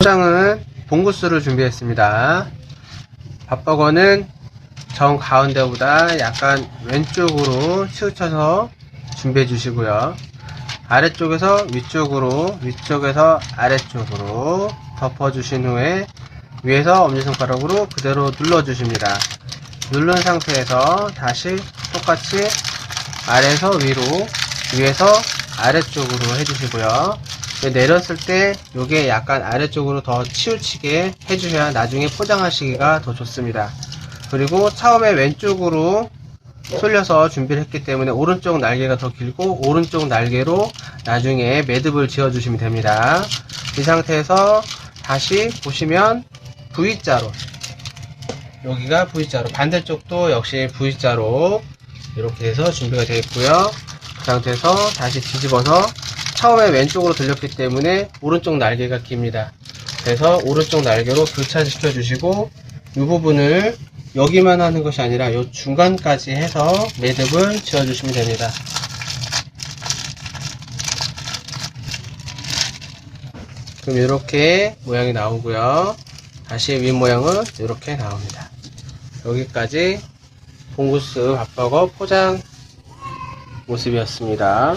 포장은 봉구스를 준비했습니다. 밥버거는 정 가운데보다 약간 왼쪽으로 치우쳐서 준비해 주시고요. 아래쪽에서 위쪽으로, 위쪽에서 아래쪽으로 덮어 주신 후에 위에서 엄지손가락으로 그대로 눌러 주십니다. 누른 상태에서 다시 똑같이 아래에서 위로, 위에서 아래쪽으로 해주시고요. 내렸을 때 이게 약간 아래쪽으로 더 치우치게 해주셔야 나중에 포장하시기가 더 좋습니다. 그리고 처음에 왼쪽으로 쏠려서 준비를 했기 때문에 오른쪽 날개가 더 길고 오른쪽 날개로 나중에 매듭을 지어 주시면 됩니다. 이 상태에서 다시 보시면 V자로 여기가 V자로 반대쪽도 역시 V자로 이렇게 해서 준비가 되어 있고요. 그 상태에서 다시 뒤집어서 처음에 왼쪽으로 들렸기 때문에 오른쪽 날개가 깁니다. 그래서 오른쪽 날개로 교차시켜 주시고 이 부분을 여기만 하는 것이 아니라 이 중간까지 해서 매듭을 지어 주시면 됩니다. 그럼 이렇게 모양이 나오고요. 다시 윗 모양은 이렇게 나옵니다. 여기까지 봉구스 밥버거 포장 모습이었습니다.